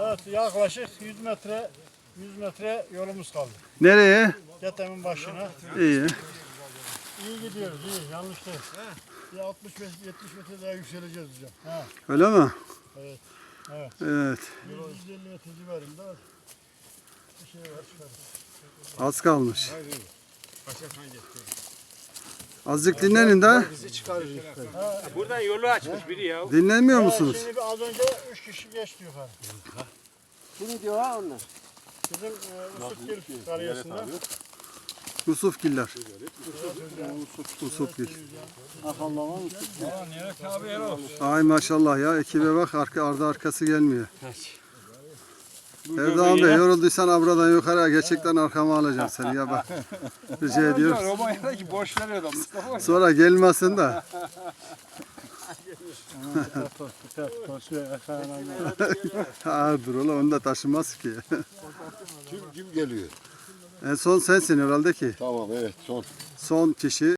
Evet yaklaşık 100 metre 100 metre yolumuz kaldı. Nereye? Getemin başına. İyi. İyi gidiyoruz iyi yanlış değil. Bir 65-70 metre daha yükseleceğiz hocam. Ha, Öyle mi? Evet, evet. Evet. 150 metre civarında bir şey var çıkarız. Az kalmış. Azıcık dinlenin de. Buradan yolu açmış biri ya. Dinlenmiyor Ha, musunuz? Şimdi az önce 3 kişi geçti yukarı. Kim diyor ha onlar? Bizim e, Usutgil kariyesinde. Yusufgiller. Yusufgil. Ay maşallah ya ekibe bak arka ardı arkası gelmiyor. Erdoğan Bey yorulduysan abradan yukarıya gerçekten arkama alacağım seni ya bak. Rica ediyorum. Romanya'daki boş veriyor da Mustafa. Sonra gelmesin de. ha dur oğlum onu da taşımaz ki. Kim kim geliyor? En son sensin herhalde ki. Tamam evet son. Son kişi